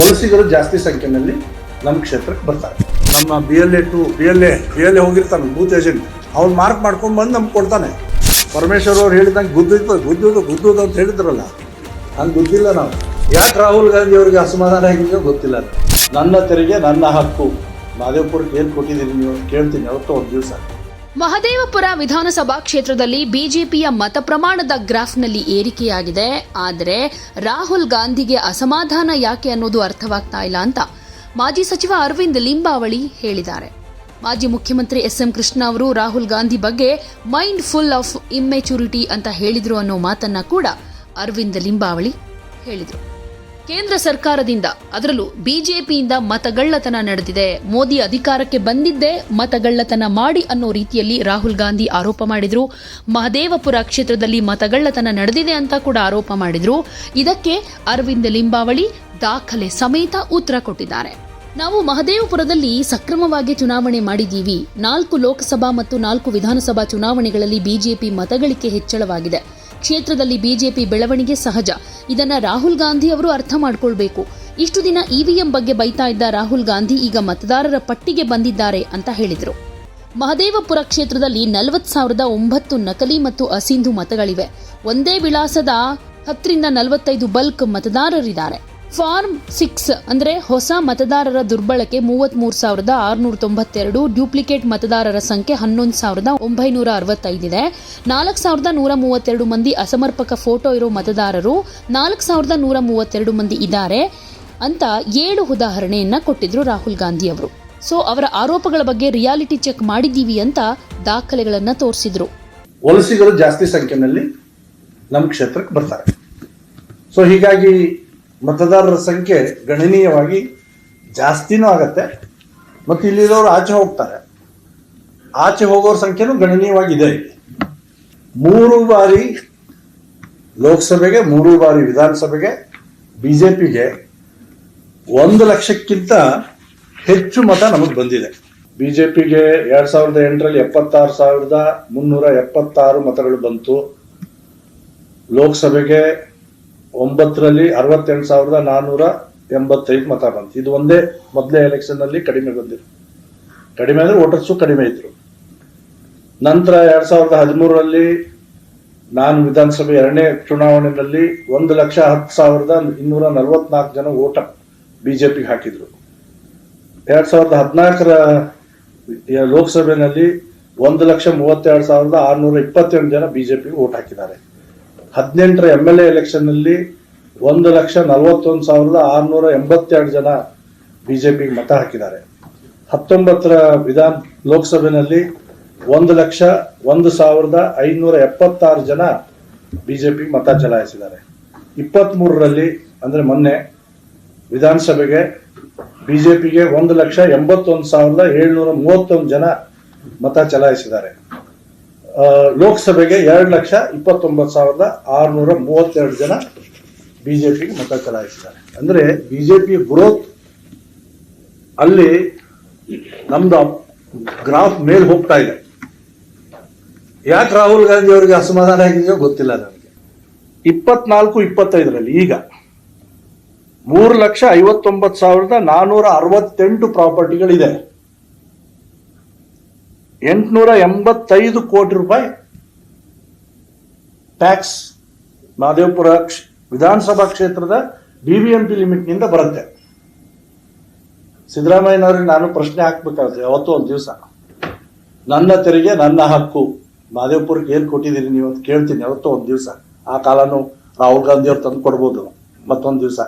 ವಲಸಿಗರು ಜಾಸ್ತಿ ಸಂಖ್ಯೆಯಲ್ಲಿ ನಮ್ಮ ಕ್ಷೇತ್ರಕ್ಕೆ ಬರ್ತಾರೆ. ನಮ್ಮ B L A two B L A B L A ಹೋಗಿರ್ತಾನೆ booth agent ಅವ್ನು ಮಾರ್ಕ್ ಮಾಡ್ಕೊಂಡು ಬಂದು ನಮ್ಗೆ ಕೊಡ್ತಾನೆ. ಪರಮೇಶ್ವರ್ ಅವ್ರು ಹೇಳಿದಂಗೆ ಗುದ್ದಿತ್ತು ಗುದ್ದುದು ಗುದ್ದುದು ಅಂತ ಹೇಳಿದ್ರಲ್ಲ, ಹಂಗೆ ಗೊತ್ತಿಲ್ಲ ನಾವು. ಯಾಕೆ ರಾಹುಲ್ ಗಾಂಧಿ ಅವ್ರಿಗೆ ಅಸಮಾಧಾನ ಆಗಿದೆಯೋ ಗೊತ್ತಿಲ್ಲ ನನ್ನ ತೆರಿಗೆ ನನ್ನ ಹಕ್ಕು. ಮಾದೇವ್ಪುರಕ್ಕೆ ಏನು ಕೊಟ್ಟಿದ್ದೀನಿ ನೀವು ಕೇಳ್ತೀನಿ, ಅವತ್ತು ಒಂದು ದಿವಸ. ಮಹದೇವಪುರ ವಿಧಾನಸಭಾ ಕ್ಷೇತ್ರದಲ್ಲಿ ಬಿಜೆಪಿಯ ಮತ ಪ್ರಮಾಣದ ಗ್ರಾಫ್ನಲ್ಲಿ ಏರಿಕೆಯಾಗಿದೆ. ಆದರೆ ರಾಹುಲ್ ಗಾಂಧಿಗೆ ಅಸಮಾಧಾನ ಯಾಕೆ ಅನ್ನೋದು ಅರ್ಥವಾಗ್ತಾ ಇಲ್ಲ ಅಂತ ಮಾಜಿ ಸಚಿವ ಅರವಿಂದ್ ಲಿಂಬಾವಳಿ ಹೇಳಿದ್ದಾರೆ. ಮಾಜಿ ಮುಖ್ಯಮಂತ್ರಿ ಎಸ್ ಎಂ ಕೃಷ್ಣ ಅವರು ರಾಹುಲ್ ಗಾಂಧಿ ಬಗ್ಗೆ ಮೈಂಡ್ ಫುಲ್ ಆಫ್ ಇಮ್ಮೆಚುರಿಟಿ ಅಂತ ಹೇಳಿದ್ರು ಅನ್ನೋ ಮಾತನ್ನ ಕೂಡ ಅರವಿಂದ್ ಲಿಂಬಾವಳಿ ಹೇಳಿದರು. ಕೇಂದ್ರ ಸರ್ಕಾರದಿಂದ, ಅದರಲ್ಲೂ ಬಿಜೆಪಿಯಿಂದ ಮತಗಳ್ಳತನ ನಡೆದಿದೆ. ಮೋದಿ ಅಧಿಕಾರಕ್ಕೆ ಬಂದಿದ್ದೇ ಮತಗಳ್ಳತನ ಮಾಡಿ ಅನ್ನೋ ರೀತಿಯಲ್ಲಿ ರಾಹುಲ್ ಗಾಂಧಿ ಆರೋಪ ಮಾಡಿದ್ರು. ಮಹದೇವಪುರ ಕ್ಷೇತ್ರದಲ್ಲಿ ಮತಗಳ್ಳತನ ನಡೆದಿದೆ ಅಂತ ಕೂಡ ಆರೋಪ ಮಾಡಿದ್ರು. ಇದಕ್ಕೆ ಅರವಿಂದ್ ಲಿಂಬಾವಳಿ ದಾಖಲೆ ಸಮೇತ ಉತ್ತರ ಕೊಟ್ಟಿದ್ದಾರೆ. ನಾವು ಮಹದೇವಪುರದಲ್ಲಿ ಸಕ್ರಮವಾಗಿ ಚುನಾವಣೆ ಮಾಡಿದ್ದೀವಿ. ನಾಲ್ಕು ಲೋಕಸಭಾ ಮತ್ತು ನಾಲ್ಕು ವಿಧಾನಸಭಾ ಚುನಾವಣೆಗಳಲ್ಲಿ ಬಿಜೆಪಿ ಮತಗಳಿಕೆ ಹೆಚ್ಚಳವಾಗಿದೆ. ಕ್ಷೇತ್ರದಲ್ಲಿ ಬಿಜೆಪಿ ಬೆಳವಣಿಗೆ ಸಹಜ. ಇದನ್ನ ರಾಹುಲ್ ಗಾಂಧಿ ಅವರು ಅರ್ಥ ಮಾಡಿಕೊಳ್ಬೇಕು. ಇಷ್ಟು ದಿನ ಇವಿಎಂ ಬಗ್ಗೆ ಬೈತಾ ಇದ್ದ ರಾಹುಲ್ ಗಾಂಧಿ ಈಗ ಮತದಾರರ ಪಟ್ಟಿಗೆ ಬಂದಿದ್ದಾರೆ ಅಂತ ಹೇಳಿದರು. ಮಹದೇವಪುರ ಕ್ಷೇತ್ರದಲ್ಲಿ ನಲವತ್ತು ಸಾವಿರದ ಒಂಬತ್ತು ನಕಲಿ ಮತ್ತು ಅಸಿಂಧು ಮತಗಳಿವೆ. ಒಂದೇ ವಿಳಾಸದ ಹತ್ತರಿಂದ ನಲವತ್ತೈದು ಬಲ್ಕ್ ಮತದಾರರಿದ್ದಾರೆ. ಫಾರ್ಮ್ ಸಿಕ್ಸ್ ಅಂದ್ರೆ ಹೊಸ ಮತದಾರರ ದುರ್ಬಳಕೆ ಮೂವತ್ತ್ಮೂರು ಸಾವಿರದ ಆರುನೂರ ತೊಂಬತ್ತೆರಡು, ಡ್ಯೂಪ್ಲಿಕೇಟ್ ಮತದಾರರ ಸಂಖ್ಯೆ ಹನ್ನೊಂದು ಸಾವಿರದ ಒಂಬೈನೂರ ಅರವತ್ತೈದಿದೆ ನಾಲ್ಕು ಸಾವಿರದ ನೂರ ಮೂವತ್ತೆರಡು ಮಂದಿ ಅಸಮರ್ಪಕ ಫೋಟೋ ಇರೋ ಮತದಾರರು ನಾಲ್ಕು ಸಾವಿರದ ನೂರ ಮೂವತ್ತೆರಡು ಮಂದಿ ಇದ್ದಾರೆ ಅಂತ ಏಳು ಉದಾಹರಣೆಯನ್ನ ಕೊಟ್ಟಿದ್ರು ರಾಹುಲ್ ಗಾಂಧಿ ಅವರು. ಸೊ ಅವರ ಆರೋಪಗಳ ಬಗ್ಗೆ ರಿಯಾಲಿಟಿ ಚೆಕ್ ಮಾಡಿದ್ದೀವಿ ಅಂತ ದಾಖಲೆಗಳನ್ನ ತೋರಿಸಿದ್ರು. ವಲಸಿಗರು ಜಾಸ್ತಿ ಸಂಖ್ಯೆಯಲ್ಲಿ ನಮ್ಮ ಕ್ಷೇತ್ರಕ್ಕೆ ಬರ್ತಾರೆ. ಸೊ ಹೀಗಾಗಿ ಮತದಾರರ ಸಂಖ್ಯೆ ಗಣನೀಯವಾಗಿ ಜಾಸ್ತಿನೂ ಆಗತ್ತೆ. ಮತ್ತು ಇಲ್ಲಿರೋರು ಆಚೆ ಹೋಗ್ತಾರೆ. ಆಚೆ ಹೋಗೋರ ಸಂಖ್ಯೆನೂ ಗಣನೀಯವಾಗಿ ಇದೆ ಇಲ್ಲಿ. ಮೂರು ಬಾರಿ ಲೋಕಸಭೆಗೆ, ಮೂರು ಬಾರಿ ವಿಧಾನಸಭೆಗೆ ಬಿ ಜೆ ಪಿಗೆ ಒಂದು ಲಕ್ಷಕ್ಕಿಂತ ಹೆಚ್ಚು ಮತ ನಮಗೆ ಬಂದಿದೆ. ಬಿ ಜೆ ಪಿಗೆ ಎರಡು ಸಾವಿರದ ಎಂಟರಲ್ಲಿ ಎಪ್ಪತ್ತಾರು ಸಾವಿರದ ಮುನ್ನೂರ ಎಪ್ಪತ್ತಾರು ಮತಗಳು ಬಂತು. ಲೋಕಸಭೆಗೆ ಒಂಬತ್ತರಲ್ಲಿ ಅರವತ್ತೆಂಟು ಸಾವಿರದ ನಾನ್ನೂರ ಎಂಬತ್ತೈದು ಮತ ಬಂತು. ಇದು ಒಂದೇ ಮೊದಲೇ ಎಲೆಕ್ಷನ್ನಲ್ಲಿ ಕಡಿಮೆ ಬಂದಿರು ಕಡಿಮೆ ಅಂದರೆ ವೋಟರ್ಸು ಕಡಿಮೆ ಇದ್ರು. ನಂತರ ಎರಡು ಸಾವಿರದ ಹದಿಮೂರರಲ್ಲಿ ನಾನು ವಿಧಾನಸಭೆ ಎರಡನೇ ಚುನಾವಣೆಯಲ್ಲಿ ಒಂದು ಲಕ್ಷ ಹತ್ತು ಸಾವಿರದ ಇನ್ನೂರ ನಲವತ್ನಾಲ್ಕು ಜನ ಓಟ ಬಿಜೆಪಿಗೆ ಹಾಕಿದ್ರು. ಎರಡು ಸಾವಿರದ ಹದಿನಾಲ್ಕರ ಲೋಕಸಭೆಯಲ್ಲಿ ಒಂದು ಲಕ್ಷ ಮೂವತ್ತೆರಡು ಸಾವಿರದ ಆರುನೂರ ಇಪ್ಪತ್ತೆಂಟು ಜನ ಬಿಜೆಪಿಗೆ ಓಟ್ ಹಾಕಿದ್ದಾರೆ. ಹದಿನೆಂಟರ ಎಂ ಎಲ್ ಎ ಎಲೆಕ್ಷನ್ನಲ್ಲಿ ಒಂದು ಲಕ್ಷ ನಲವತ್ತೊಂದು ಸಾವಿರದ ಆರುನೂರ ಎಂಬತ್ತೆರಡು ಜನ ಬಿಜೆಪಿಗೆ ಮತ ಹಾಕಿದ್ದಾರೆ. ಹತ್ತೊಂಬತ್ತರ ವಿಧಾನ ಲೋಕಸಭೆಯಲ್ಲಿ ಒಂದು ಲಕ್ಷ ಒಂದು ಸಾವಿರದ ಐನೂರ ಎಪ್ಪತ್ತಾರು ಜನ ಬಿಜೆಪಿಗೆ ಮತ ಚಲಾಯಿಸಿದ್ದಾರೆ. ಇಪ್ಪತ್ತ್ಮೂರರಲ್ಲಿ ಅಂದರೆ ಮೊನ್ನೆ ವಿಧಾನಸಭೆಗೆ ಬಿಜೆಪಿಗೆ ಒಂದು ಲಕ್ಷ ಎಂಬತ್ತೊಂದು ಸಾವಿರದ ಏಳ್ನೂರ ಮೂವತ್ತೊಂದು ಜನ ಮತ ಚಲಾಯಿಸಿದ್ದಾರೆ. ಲೋಕಸಭೆಗೆ ಎರಡು ಲಕ್ಷ ಇಪ್ಪತ್ತೊಂಬತ್ತು ಸಾವಿರದ ಆರುನೂರ ಮೂವತ್ತೆರಡು ಜನ ಬಿಜೆಪಿಗೆ ಮತ ಚಲಾಯಿಸಿದ್ದಾರೆ ಅಂದ್ರೆ ಪಿ ಗ್ರೋತ್ ಅಲ್ಲಿ ನಮ್ದು ಗ್ರಾಫ್ ಮೇಲೆ ಹೋಗ್ತಾ ಇದೆ. ಯಾಕೆ ರಾಹುಲ್ ಗಾಂಧಿ ಅವರಿಗೆ ಅಸಮಾಧಾನ ಆಗಿದೆಯೋ ಗೊತ್ತಿಲ್ಲ ನನಗೆ ಇಪ್ಪತ್ನಾಲ್ಕು, ಇಪ್ಪತ್ತೈದರಲ್ಲಿ ಈಗ ಮೂರು ಲಕ್ಷ ಐವತ್ತೊಂಬತ್ತು ಸಾವಿರದ ನಾನ್ನೂರ ಅರವತ್ತೆಂಟು ಪ್ರಾಪರ್ಟಿಗಳಿದೆ ಎಂಟುನೂರ ಎಂಬತ್ತೈದು ಕೋಟಿ ರೂಪಾಯಿ ಟ್ಯಾಕ್ಸ್ ಮಹದೇವಪುರ ವಿಧಾನಸಭಾ ಕ್ಷೇತ್ರದ ಬಿಬಿಎಂಪಿ ಲಿಮಿಟ್ನಿಂದ ಬರುತ್ತೆ. ಸಿದ್ದರಾಮಯ್ಯನವ್ರಿಗೆ ನಾನು ಪ್ರಶ್ನೆ ಹಾಕ್ಬೇಕಾಗುತ್ತೆ, ಯಾವತ್ತೂ ಒಂದು ದಿವಸ. ನನ್ನ ತೆರಿಗೆ, ನನ್ನ ಹಕ್ಕು. ಮಹದೇವಪುರಕ್ಕೆ ಏನು ಕೊಟ್ಟಿದ್ದೀರಿ ನೀವು ಅಂತ ಕೇಳ್ತೀನಿ, ಯಾವತ್ತೋ ಒಂದು ದಿವಸ. ಆ ಕಾಲನು ರಾಹುಲ್ ಗಾಂಧಿ ಅವ್ರು ತಂದು ಕೊಡ್ಬೋದು, ಮತ್ತೊಂದು ದಿವಸ.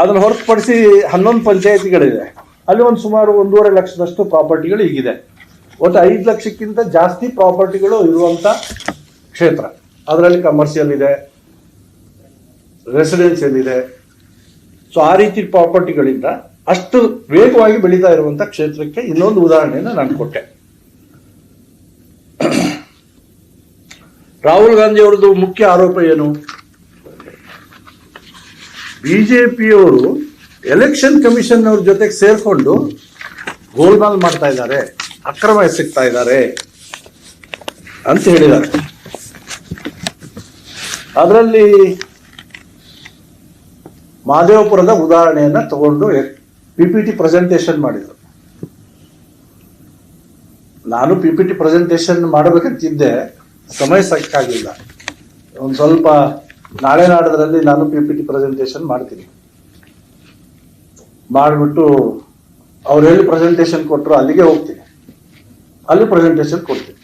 ಅದನ್ನು ಹೊರತುಪಡಿಸಿ ಹನ್ನೊಂದು ಪಂಚಾಯತಿಗಳಿದೆ ಅಲ್ಲಿ ಒಂದು ಸುಮಾರು ಒಂದೂವರೆ ಲಕ್ಷದಷ್ಟು ಪ್ರಾಪರ್ಟಿಗಳು ಈಗಿದೆ ಒಟ್ಟು ಐದು ಲಕ್ಷಕ್ಕಿಂತ ಜಾಸ್ತಿ ಪ್ರಾಪರ್ಟಿಗಳು ಇರುವಂತ ಕ್ಷೇತ್ರ. ಅದರಲ್ಲಿ ಕಮರ್ಷಿಯಲ್ ಇದೆ ರೆಸಿಡೆನ್ಸಿಯಲ್ ಇದೆ. ಸೊ ಆ ರೀತಿ ಪ್ರಾಪರ್ಟಿಗಳಿಂದ ಅಷ್ಟು ವೇಗವಾಗಿ ಬೆಳೀತಾ ಇರುವಂಥ ಕ್ಷೇತ್ರಕ್ಕೆ ಇನ್ನೊಂದು ಉದಾಹರಣೆಯನ್ನು ನಾನು ಕೊಟ್ಟೆ. ರಾಹುಲ್ ಗಾಂಧಿ ಅವರದ್ದು ಮುಖ್ಯ ಆರೋಪ ಏನು? ಬಿಜೆಪಿಯವರು ಎಲೆಕ್ಷನ್ ಕಮಿಷನ್ ಅವ್ರ ಜೊತೆಗೆ ಸೇರ್ಕೊಂಡು ಗೋಲ್ಮಾಲ್ ಮಾಡ್ತಾ ಇದ್ದಾರೆ. ಅಕ್ರಮ ಎಸಗ್ತಾ ಇದ್ದಾರೆ ಅಂತ ಹೇಳಿದ್ದಾರೆ. ಅದರಲ್ಲಿ ಮಾದೇವಪುರದ ಉದಾಹರಣೆಯನ್ನ ತಗೊಂಡು ಪಿ ಪಿ ಟಿ ಪ್ರೆಸೆಂಟೇಷನ್ ಮಾಡಿದ್ರು. ನಾನು ಪಿ ಪಿ ಟಿ ಪ್ರೆಸೆಂಟೇಷನ್ ಮಾಡಬೇಕಂತಿದ್ದೆ ಸಮಯ ಸಕ್ಕಾಗಿಲ್ಲ ಒಂದು ಸ್ವಲ್ಪ ನಾಳೆ ನಾಡದ್ರಲ್ಲಿ ನಾನು ಪಿ ಪಿ ಟಿ ಪ್ರೆಸೆಂಟೇಷನ್ ಮಾಡ್ತೀನಿ. ಮಾಡಿಬಿಟ್ಟು ಅವ್ರು ಎಲ್ಲಿ ಪ್ರೆಸೆಂಟೇಷನ್ ಕೊಟ್ಟರು ಅಲ್ಲಿಗೆ ಹೋಗ್ತೀನಿ. ಅಲ್ಲಿ ಪ್ರೆಸೆಂಟೇಷನ್ ಕೊಡ್ತೀನಿ.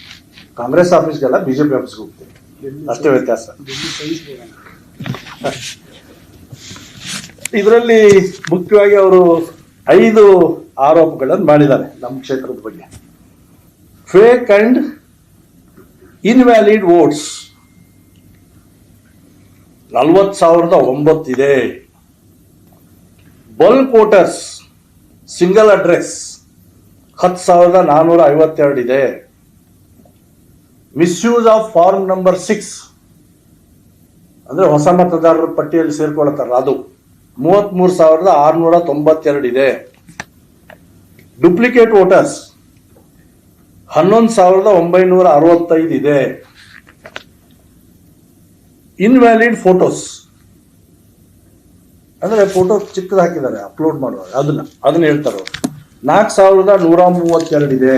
ಕಾಂಗ್ರೆಸ್ ಆಫೀಸ್ಗೆಲ್ಲ ಬಿಜೆಪಿ ಆಫೀಸ್ಗೆ ಹೋಗ್ತೀನಿ. ಅಷ್ಟೇ ವ್ಯತ್ಯಾಸ. ಇದರಲ್ಲಿ ಮುಖ್ಯವಾಗಿ ಅವರು ಐದು ಆರೋಪಗಳನ್ನು ಮಾಡಿದ್ದಾರೆ ನಮ್ಮ ಕ್ಷೇತ್ರದ ಬಗ್ಗೆ. ಫೇಕ್ ಅಂಡ್ ಇನ್ವ್ಯಾಲಿಡ್ ವೋಟ್ಸ್ ನಲ್ವತ್ತು ಸಾವಿರದ ಒಂಬತ್ತಿದೆ ಬಲ್ಕ್ ವೋಟರ್ಸ್ ಸಿಂಗಲ್ ಅಡ್ರೆಸ್ ಹತ್ತು ಸಾವಿರದ ನಾನ್ನೂರ ಐವತ್ತೆರಡು ಇದೆ. Misuse of form number six ಅಂದ್ರೆ ಹೊಸ ಮತದಾರರ ಪಟ್ಟಿಯಲ್ಲಿ ಸೇರ್ಕೊಳ್ತಾರ. ಅದು ಮೂವತ್ತ್ಮೂರು ಸಾವಿರದ ಆರುನೂರ ತೊಂಬತ್ತೆರಡು ಇದೆ. ಡುಪ್ಲಿಕೇಟ್ ವೋಟರ್ಸ್ ಹನ್ನೊಂದು ಸಾವಿರದ ಒಂಬೈನೂರ ಅರವತ್ತೈದು ಇದೆ. ಇನ್ವ್ಯಾಲಿಡ್ ಫೋಟೋಸ್ ಅಂದ್ರೆ ಫೋಟೋ ಚಿಕ್ಕದು ಹಾಕಿದ್ದಾರೆ ಅಪ್ಲೋಡ್ ಮಾಡುವಾಗ. ಅದನ್ನ ಅದನ್ನ ಹೇಳ್ತಾರೆ ನಾಲ್ಕು ಸಾವಿರದ ನೂರ ಮೂವತ್ತೆರಡು ಇದೆ.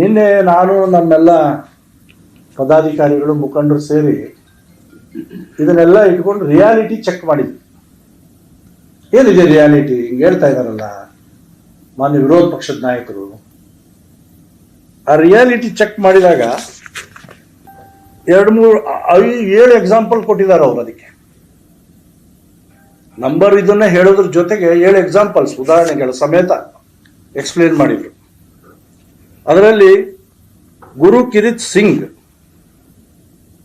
ನಿನ್ನೆ ನಾನು, ನಮ್ಮೆಲ್ಲ ಪದಾಧಿಕಾರಿಗಳು, ಮುಖಂಡರು ಸೇರಿ ಇದನ್ನೆಲ್ಲ ಇಟ್ಕೊಂಡು ರಿಯಾಲಿಟಿ ಚೆಕ್ ಮಾಡಿದ್ವಿ. ಏನಿದೆ ರಿಯಾಲಿಟಿ ಹಿಂಗೆ ಹೇಳ್ತಾ ಇದಾರಲ್ಲ ಮಾನ್ಯ ವಿರೋಧ ಪಕ್ಷದ ನಾಯಕರು. ಆ ರಿಯಾಲಿಟಿ ಚೆಕ್ ಮಾಡಿದಾಗ ಎರಡು ಮೂರು, ಐ- ಏಳು ಎಕ್ಸಾಂಪಲ್ ಕೊಟ್ಟಿದ್ದಾರೆ ಅವ್ರು ಅದಕ್ಕೆ. ನಂಬರ್ ಇದನ್ನ ಹೇಳೋದ್ರ ಜೊತೆಗೆ ಏಳು ಎಕ್ಸಾಂಪಲ್ಸ್ ಉದಾಹರಣೆಗಳು ಸಮೇತ ಎಕ್ಸ್ಪ್ಲೇನ್ ಮಾಡಿದ್ರು. ಅದರಲ್ಲಿ ಗುರು ಕಿರಿತ್ ಸಿಂಗ್,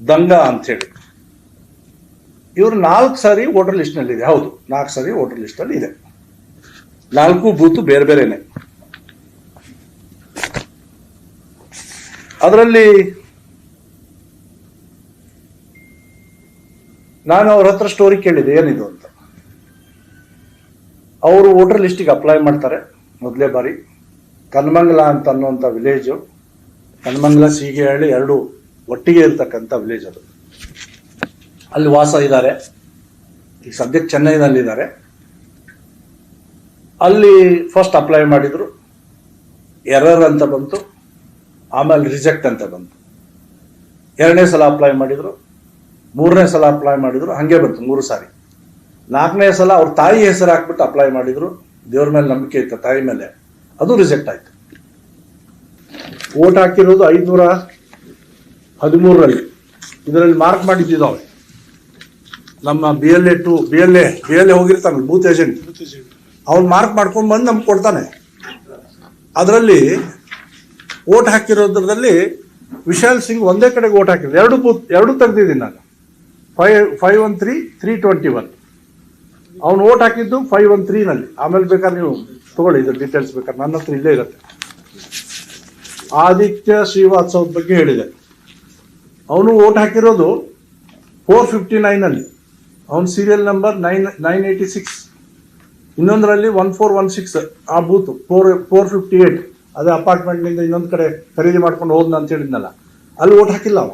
ದಂಗ ಅಂತೇಳಿ ಇವರು ನಾಲ್ಕು ಸಾರಿ ವೋಟರ್ ಲಿಸ್ಟ್ನಲ್ಲಿ ಇದೆ ಹೌದು, ನಾಲ್ಕು ಸಾರಿ ವೋಟರ್ ಲಿಸ್ಟ್ ಅಲ್ಲಿ ಇದೆ. ನಾಲ್ಕು ಬೂತು ಬೇರೆ ಬೇರೆನೆ. ಅದರಲ್ಲಿ ನಾನು ಅವ್ರ ಹತ್ರ ಸ್ಟೋರಿ ಕೇಳಿದೆ, ಏನಿದು ಅಂತ. ಅವರು ವೋಟರ್ ಲಿಸ್ಟಿಗೆ ಅಪ್ಲೈ ಮಾಡ್ತಾರೆ, ಮೊದಲೇ ಬಾರಿ. ಕನ್ಮಂಗ್ಲ ಅಂತ ಅನ್ನುವಂಥ ವಿಲೇಜು ಕನ್ಮಂಗಲ ಸೀಗೆಹಳ್ಳಿ ಎರಡು ಒಟ್ಟಿಗೆ ಇರ್ತಕ್ಕಂಥ ವಿಲೇಜ್ ಅದು. ಅಲ್ಲಿ ವಾಸ ಇದ್ದಾರೆ. ಈಗ ಸದ್ಯಕ್ಕೆ ಚೆನ್ನೈನಲ್ಲಿದ್ದಾರೆ. ಅಲ್ಲಿ ಫಸ್ಟ್ ಅಪ್ಲೈ ಮಾಡಿದರು. ಎರರ್ ಅಂತ ಬಂತು. ಆಮೇಲೆ ರಿಜೆಕ್ಟ್ ಅಂತ ಬಂತು. ಎರಡನೇ ಸಲ ಅಪ್ಲೈ ಮಾಡಿದ್ರು. ಮೂರನೇ ಸಲ ಅಪ್ಲೈ ಮಾಡಿದ್ರು, ಹಾಗೆ ಬಂತು, ಮೂರು ಸಾರಿ. ನಾಲ್ಕನೇ ಸಲ ಅವ್ರ ತಾಯಿ ಹೆಸರು ಹಾಕ್ಬಿಟ್ಟು ಅಪ್ಲೈ ಮಾಡಿದ್ರು, ದೇವ್ರ ಮೇಲೆ ನಂಬಿಕೆ ಇತ್ತು, ತಾಯಿ ಮೇಲೆ. ಅದು ರಿಜೆಕ್ಟ್ ಆಯ್ತು. ಓಟ್ ಹಾಕಿರೋದು ಐದುನೂರ ಹದಿಮೂರರಲ್ಲಿ. ಇದರಲ್ಲಿ ಮಾರ್ಕ್ ಮಾಡಿದ್ದಿದಾವೆ ನಮ್ಮ B L A two B L A B L A ಹೋಗಿರ್ತಾನೆ booth agent ಅವ್ನು ಮಾರ್ಕ್ ಮಾಡ್ಕೊಂಡು ಬಂದು ನಮ್ಗೆ ಕೊಡ್ತಾನೆ. ಅದರಲ್ಲಿ ಓಟ್ ಹಾಕಿರೋದ್ರಲ್ಲಿ ವಿಶಾಲ್ ಸಿಂಗ್ ಒಂದೇ ಕಡೆಗೆ ಓಟ್ ಹಾಕಿದ್ರು ಎರಡು ಬೂತ್ ಎರಡು ತೆಗ್ದಿದ್ದೀನಿ ನಾನು. Five five one three three twenty one ಅವನು ಓಟ್ ಹಾಕಿದ್ದು ಫೈವ್ ಒನ್ ತ್ರೀನಲ್ಲಿ ಆಮೇಲೆ ಬೇಕಾದ್ರೆ ನೀವು ತಗೊಳ್ಳಿ, ಇದು ಡೀಟೇಲ್ಸ್ ಬೇಕಾದ್ರೆ. ನನ್ನ ಹತ್ರ ಇಲ್ಲೇ ಇರುತ್ತೆ. ಆದಿತ್ಯ ಶ್ರೀವಾತ್ಸವದ ಬಗ್ಗೆ ಹೇಳಿದೆ. ಅವನು ಓಟ್ ಹಾಕಿರೋದು ಫೋರ್ ಫಿಫ್ಟಿ ನೈನಲ್ಲಿ ಅವನ serial number nine nine eighty six ಇನ್ನೊಂದರಲ್ಲಿ ಒನ್ ಫೋರ್ ಒನ್ ಸಿಕ್ಸ್ ಆ booth four four fifty eight ಅದೇ ಅಪಾರ್ಟ್ಮೆಂಟ್ನಿಂದ ಇನ್ನೊಂದು ಕಡೆ ಖರೀದಿ ಮಾಡ್ಕೊಂಡು ಹೋದ್ನ ಅಂತ ಹೇಳಿದ್ನಲ್ಲ. ಅಲ್ಲಿ ಓಟ್ ಹಾಕಿಲ್ಲ ಅವ.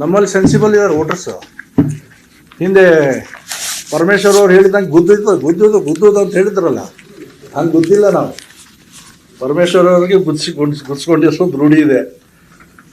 ನಮ್ಮಲ್ಲಿ ಸೆನ್ಸಿಬಲ್ ಇದ್ದಾರೆ ವೋಟರ್ಸ್ ಹಿಂದೆ ಪರಮೇಶ್ವರ್ ಅವ್ರು ಹೇಳಿದಂಗೆ ಗುದ್ದಿದ್ದು ಗುದ್ದುದು ಗುದ್ದುದು ಅಂತ ಹೇಳಿದ್ರಲ್ಲ, ಹಂಗೆ ಗುದ್ದಿಲ್ಲ ನಾವು. ಪರಮೇಶ್ವರ್ ಅವರಿಗೆ ಗುದ್ಸಿ, ಗುಡ್ಸ್ ಗುಡ್ಸ್ಕೊಂಡಿಸೋದು ರೂಢಿ ಇದೆ.